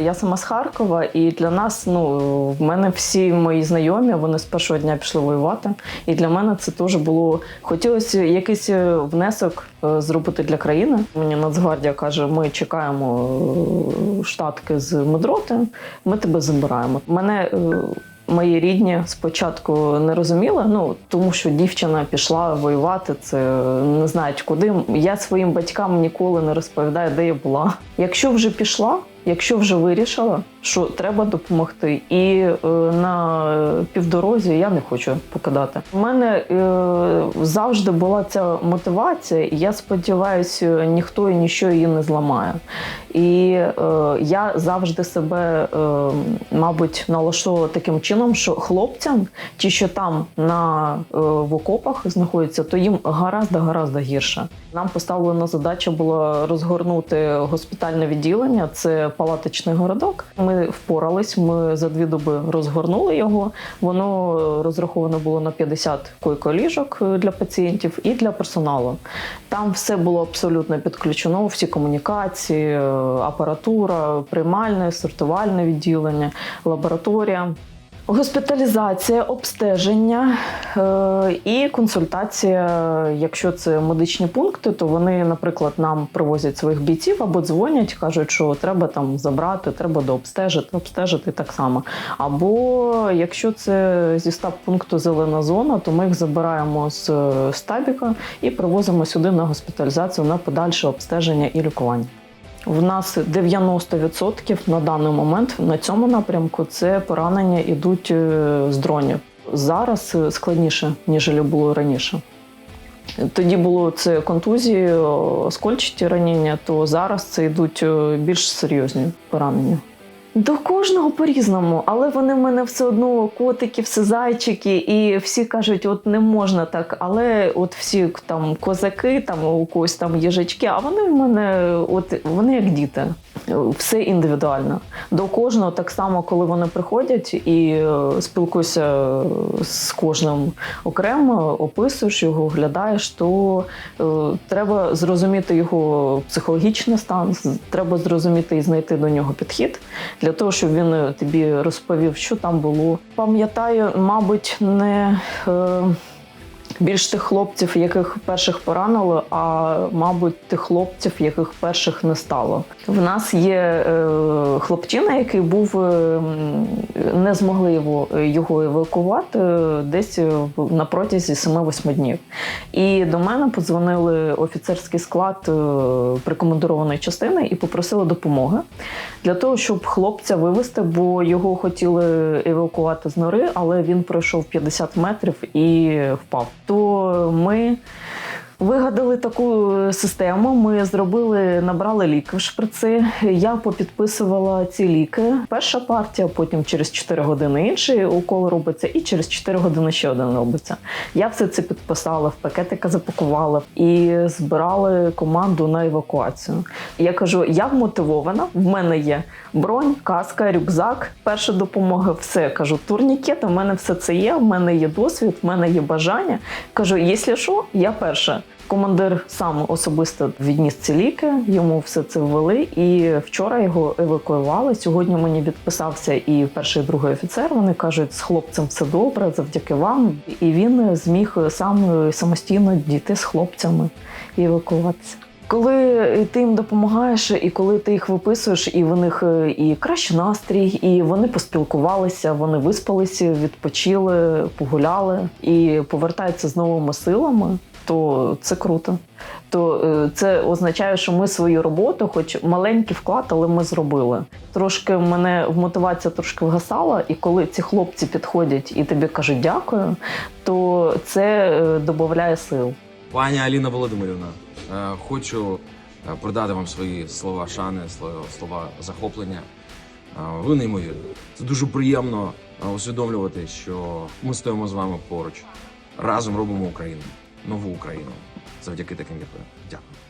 Я сама з Харкова, і для нас, ну в мене всі мої знайомі, вони з першого дня пішли воювати. І для мене це теж було хотілося якийсь е, внесок е, зробити для країни. Мені Нацгвардія каже: ми чекаємо е, штатки з медроти, ми тебе забираємо. Мене Мої рідні спочатку не розуміли, ну тому що дівчина пішла воювати, це не знають куди. Я своїм батькам ніколи не розповідаю, де я була. Якщо вже пішла, якщо вже вирішила, що треба допомогти, і е, на півдорозі я не хочу покидати. У мене е, завжди була ця мотивація, і я сподіваюся, ніхто і ніщо її не зламає. І е, я завжди себе, е, мабуть, налаштовувала таким чином, що хлопцям, ті, що там на е, в окопах знаходяться, то їм гаразд гаразд гірше. Нам поставлена задача була розгорнути госпітальне відділення. Це палаточний городок. Ми впорались. Ми за дві доби розгорнули його. Воно е, розраховано було на 50 койко-ліжок е, для пацієнтів і для персоналу. Там все було абсолютно підключено, всі комунікації, е, апаратура, приймальне, сортувальне відділення, лабораторія. Госпіталізація, обстеження е, і консультація. Якщо це медичні пункти, то вони, наприклад, нам привозять своїх бійців або дзвонять, кажуть, що треба там забрати, треба дообстежити, обстежити так само. Або якщо це зі стаб пункту зелена зона, то ми їх забираємо з е, стабіка і привозимо сюди на госпіталізацію на подальше обстеження і лікування. В нас 90% на даний момент на цьому напрямку це поранення йдуть е, з дронів. Зараз е, складніше, ніж було раніше. Тоді було це контузії, оскольчаті раніння, то зараз це йдуть е, більш серйозні поранення. До кожного по-різному, але вони в мене все одно котики, все зайчики, і всі кажуть, от не можна так. Але от всі там козаки, там у когось там їжачки, а вони в мене, от вони як діти. Все індивідуально. До кожного так само, коли вони приходять і е, спілкуюся з кожним окремо, описуєш його, оглядаєш, то е, треба зрозуміти його психологічний стан, треба зрозуміти і знайти до нього підхід для того, щоб він е, тобі розповів, що там було. Пам'ятаю, мабуть, не. Більш тих хлопців, яких перших поранило, а мабуть, тих хлопців, яких перших не стало. В нас є е, хлопчина, який був е, не змогли його, його евакувати е, десь е, на протязі 7-8 днів. І до мене подзвонили офіцерський склад е, прикомандированої частини і попросили допомоги для того, щоб хлопця вивезти, бо його хотіли евакувати з нори, але він пройшов 50 метрів і впав. То ми Вигадали таку систему. Ми зробили, набрали ліки в шприци. Я попідписувала ці ліки. Перша партія, потім через 4 години інший укол робиться, і через 4 години ще один робиться. Я все це підписала, в пакетика запакувала і збирали команду на евакуацію. Я кажу: я вмотивована. В мене є бронь, каска, рюкзак, перша допомога. Все кажу, турнікет. У мене все це є. В мене є досвід, в мене є бажання. Кажу, якщо що, я перша. Командир сам особисто відніс ці ліки, йому все це ввели. І вчора його евакуювали. Сьогодні мені відписався і перший, і другий офіцер. Вони кажуть, з хлопцем все добре, завдяки вам. І він зміг сам самостійно дійти з хлопцями і евакуюватися. Коли ти їм допомагаєш, і коли ти їх виписуєш, і в них е, і кращий настрій, і вони поспілкувалися, вони виспалися, відпочили, погуляли і повертаються з новими силами, то це круто. То е, це означає, що ми свою роботу, хоч маленький вклад, але ми зробили. Трошки в мене мотивація трошки вгасала, і коли ці хлопці підходять і тобі кажуть дякую, то це е, додає сил. Пані Аліна Володимирівна, е, хочу продати вам свої слова шани, слова, захоплення. Е, Ви неймовірні. Це дуже приємно е, усвідомлювати, що ми стоїмо з вами поруч. Разом робимо Україну, нову Україну. Завдяки таким як ви. Дякую.